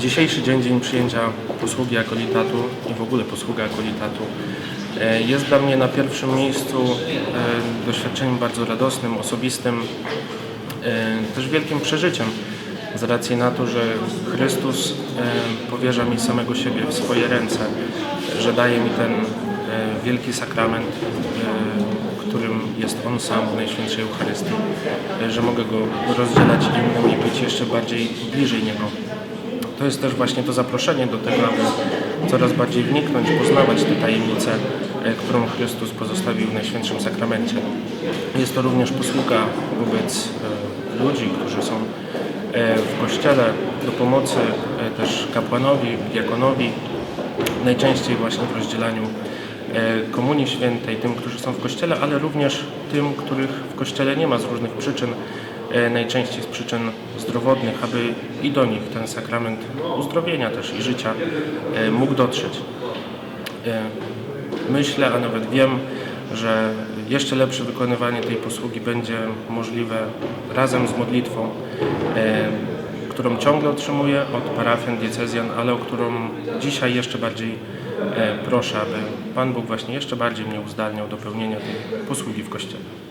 Dzisiejszy dzień, dzień przyjęcia posługi akolitatu i w ogóle posługa akolitatu e, jest dla mnie na pierwszym miejscu e, doświadczeniem bardzo radosnym, osobistym, e, też wielkim przeżyciem z racji na to, że Chrystus powierza mi samego siebie w swoje ręce, że daje mi ten wielki sakrament, którym jest On sam w Najświętszej Eucharystii, że mogę go rozdzielać i być jeszcze bardziej bliżej Niego. To jest też właśnie to zaproszenie do tego, aby coraz bardziej wniknąć, poznawać tę tajemnicę, e, którą Chrystus pozostawił w Najświętszym Sakramencie. Jest to również posługa wobec e, ludzi, którzy są e, w Kościele do pomocy też kapłanowi, diakonowi, najczęściej właśnie w rozdzielaniu Komunii Świętej, tym, którzy są w Kościele, ale również tym, których w Kościele nie ma z różnych przyczyn, najczęściej z przyczyn zdrowotnych, aby i do nich ten sakrament uzdrowienia też i życia e, mógł dotrzeć. E, Myślę, a nawet wiem, że jeszcze lepsze wykonywanie tej posługi będzie możliwe razem z modlitwą, e, którą ciągle otrzymuję od parafian, diecezjan, ale o którą dzisiaj jeszcze bardziej e, proszę, aby Pan Bóg właśnie jeszcze bardziej mnie uzdalniał do pełnienia tej posługi w Kościele.